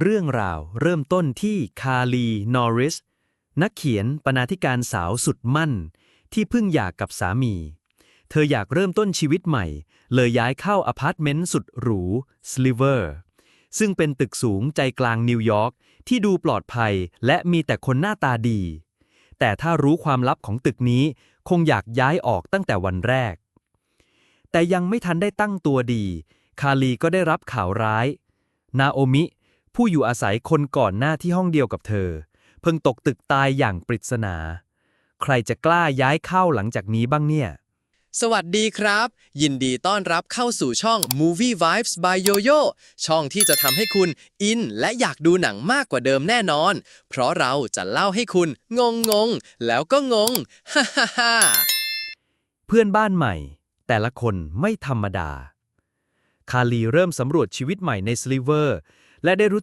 เรื่องราวเริ่มต้นที่คาลี นอริส นักเขียนปนาธิการสาวสุดมั่น ที่เพิ่งหย่ากกับสามี เธออยากเริ่มต้นชีวิตใหม่ เลยย้ายเข้าอพาร์ตเมนต์สุดหรูสลิเวอร์ซึ่งเป็นตึกสูงใจกลางนิวยอร์กที่ดูปลอดภัยและมีแต่คนหน้าตาดี แต่ถ้ารู้ความลับของตึกนี้คงอยากย้ายออกตั้งแต่วันแรก แต่ยังไม่ทันได้ตั้งตัวดี คาลีก็ได้รับข่าวร้าย นาโอมิ ผู้อยู่อาศัยคนก่อนหน้าที่ห้องเดียวกับเธอ เพิ่งตกตึกตายอย่างปริศนา ใครจะกล้าย้ายเข้าหลังจากนี้บ้างเนี่ย สวัสดีครับ ยินดีต้อนรับเข้าสู่ช่อง Movie Vibes by Yoyo ช่องที่จะทำให้คุณอินและอยากดูหนังมากกว่าเดิมแน่นอน เพราะเราจะเล่าให้คุณงงงงๆแล้วก็งงฮ่าฮ่าฮ่าเพื่อนบ้านใหม่ แต่ละคนไม่ธรรมดา คาลีเริ่มสำรวจชีวิตใหม่ในสลิเวอร์และได้รู้